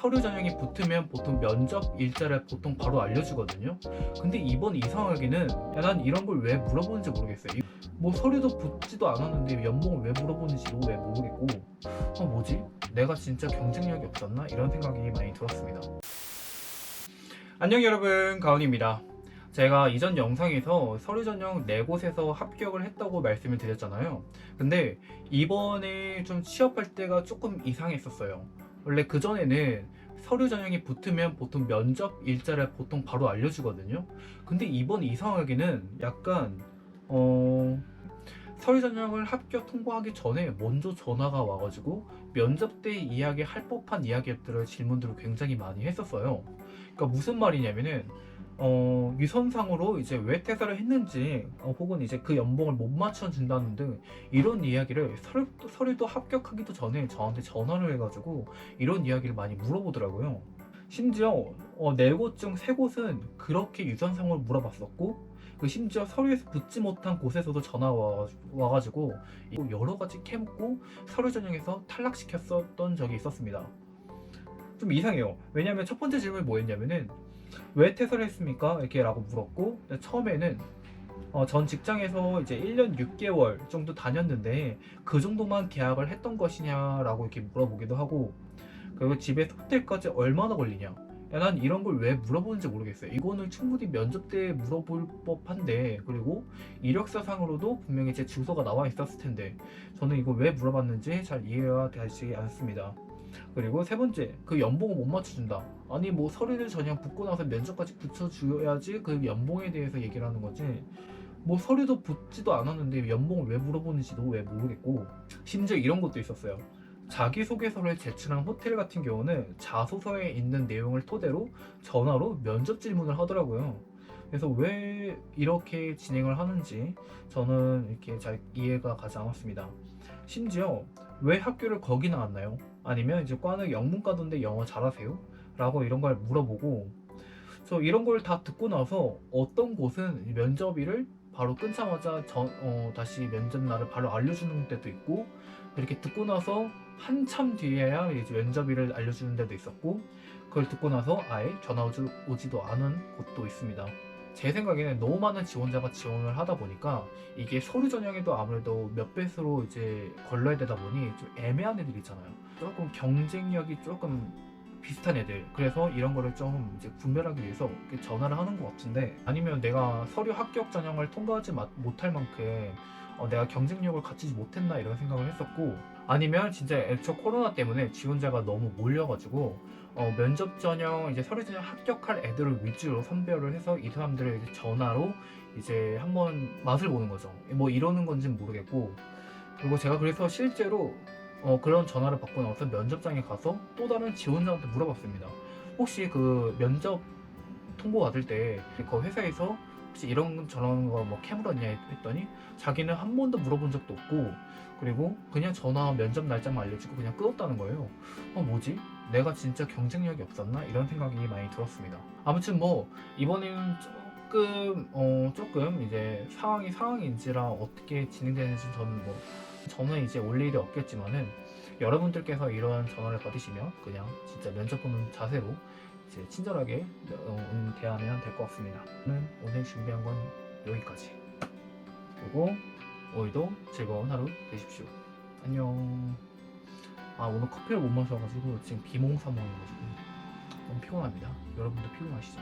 서류 전형이 붙으면 보통 면접 일자를 보통 바로 알려주거든요. 근데 이번 이상하게는 야, 난 이런 걸 왜 물어보는지 모르겠어요. 이- 뭐 서류도 붙지도 않았는데 연봉을 왜 물어보는지도 왜 모르겠고 어 뭐지? 내가 진짜 경쟁력이 없었나? 이런 생각이 많이 들었습니다. 안녕 여러분 가온입니다. 제가 이전 영상에서 서류 전형 네 곳에서 합격을 했다고 말씀을 드렸잖아요. 근데 이번에 좀 취업할 때가 조금 이상했었어요. 원래 그 전에는 서류 전형이 붙으면 보통 면접 일자를 보통 바로 알려주거든요. 근데 이번 이상하게는 약간 어 서류 전형을 합격 통보하기 전에 먼저 전화가 와가지고 면접 때 이야기 할 법한 이야기들을 질문들을 굉장히 많이 했었어요. 그러니까 무슨 말이냐면은 어, 유선상으로 이제 왜 퇴사를 했는지 어, 혹은 이제 그 연봉을 못 맞춰 준다는 등 이런 이야기를 서류, 서류도 합격하기도 전에 저한테 전화를 해가지고 이런 이야기를 많이 물어보더라고요. 심지어 어, 네곳중 세 곳은 그렇게 유선상을 물어봤었고 그 심지어 서류에서 붙지 못한 곳에서도 전화 와, 와가지고 여러 가지 캐묻고 서류 전형에서 탈락시켰었던 적이 있었습니다. 좀 이상해요. 왜냐면 첫 번째 질문이 뭐였냐면은 왜 퇴사를 했습니까? 이렇게 라고 물었고 처음에는 어, 전 직장에서 이제 1년 6개월 정도 다녔는데 그 정도만 계약을 했던 것이냐라고 이렇게 물어보기도 하고 그리고 집에서 호텔까지 얼마나 걸리냐 야, 난 이런 걸 왜 물어보는지 모르겠어요. 이거는 충분히 면접 때 물어볼 법한데 그리고 이력서상으로도 분명히 제 주소가 나와 있었을 텐데 저는 이거 왜 물어봤는지 잘 이해가 되지 않습니다. 그리고 세 번째, 그 연봉을 못 맞춰준다. 아니 뭐 서류를 전형 붙고 나서 면접까지 붙여줘야지 그 연봉에 대해서 얘기를 하는 거지. 뭐 서류도 붙지도 않았는데 연봉을 왜 물어보는지도 왜 모르겠고 심지어 이런 것도 있었어요. 자기소개서를 제출한 호텔 같은 경우는 자소서에 있는 내용을 토대로 전화로 면접 질문을 하더라고요. 그래서 왜 이렇게 진행을 하는지 저는 이렇게 잘 이해가 가지 않았습니다. 심지어 왜 학교를 거기 나왔나요? 아니면 이제 과는 영문과던데 영어 잘하세요? 라고 이런 걸 물어보고 저 이런 걸 다 듣고 나서 어떤 곳은 면접일을 바로 끊자마자 전, 어, 다시 면접 날을 바로 알려주는 데도 있고 이렇게 듣고 나서 한참 뒤에야 이제 면접일을 알려주는 데도 있었고 그걸 듣고 나서 아예 전화 오지, 오지도 않은 곳도 있습니다. 제 생각에는 너무 많은 지원자가 지원을 하다 보니까 이게 서류 전형에도 아무래도 몇 배수로 이제 걸러야 되다 보니 좀 애매한 애들 있잖아요. 조금 경쟁력이 조금 비슷한 애들. 그래서 이런 거를 좀 이제 분별하기 위해서 전화를 하는 것 같은데 아니면 내가 서류 합격 전형을 통과하지 마- 못할 만큼 어, 내가 경쟁력을 갖추지 못했나 이런 생각을 했었고 아니면 진짜 애초 코로나 때문에 지원자가 너무 몰려가지고 어, 면접 전형 이제 서류 전형 합격할 애들을 위주로 선별을 해서 이 사람들을 이제 전화로 이제 한번 맛을 보는 거죠. 뭐 이러는 건지는 모르겠고 그리고 제가 그래서 실제로 어, 그런 전화를 받고 나서 면접장에 가서 또 다른 지원자한테 물어봤습니다. 혹시 그 면접 통보 받을 때 그 회사에서 혹시 이런 저런 거뭐 캐물었냐 했더니 자기는 한 번도 물어본 적도 없고 그리고 그냥 전화 면접 날짜만 알려주고 그냥 끊었다는 거예요. 어 뭐지? 내가 진짜 경쟁력이 없었나? 이런 생각이 많이 들었습니다. 아무튼 뭐 이번에는 조금 어 조금 이제 상황이 상황인지라 어떻게 진행되는지 저는 뭐 저는 이제 올 일이 없겠지만은 여러분들께서 이런 전화를 받으시면 그냥 진짜 면접 보는 자세로 이제 친절하게 어, 음, 대하면 될 것 같습니다. 오늘 준비한 건 여기까지. 그리고 오늘도 즐거운 하루 되십시오. 안녕. 아 오늘 커피를 못 마셔가지고 지금 비몽사몽해가지고 너무 피곤합니다. 여러분도 피곤하시죠?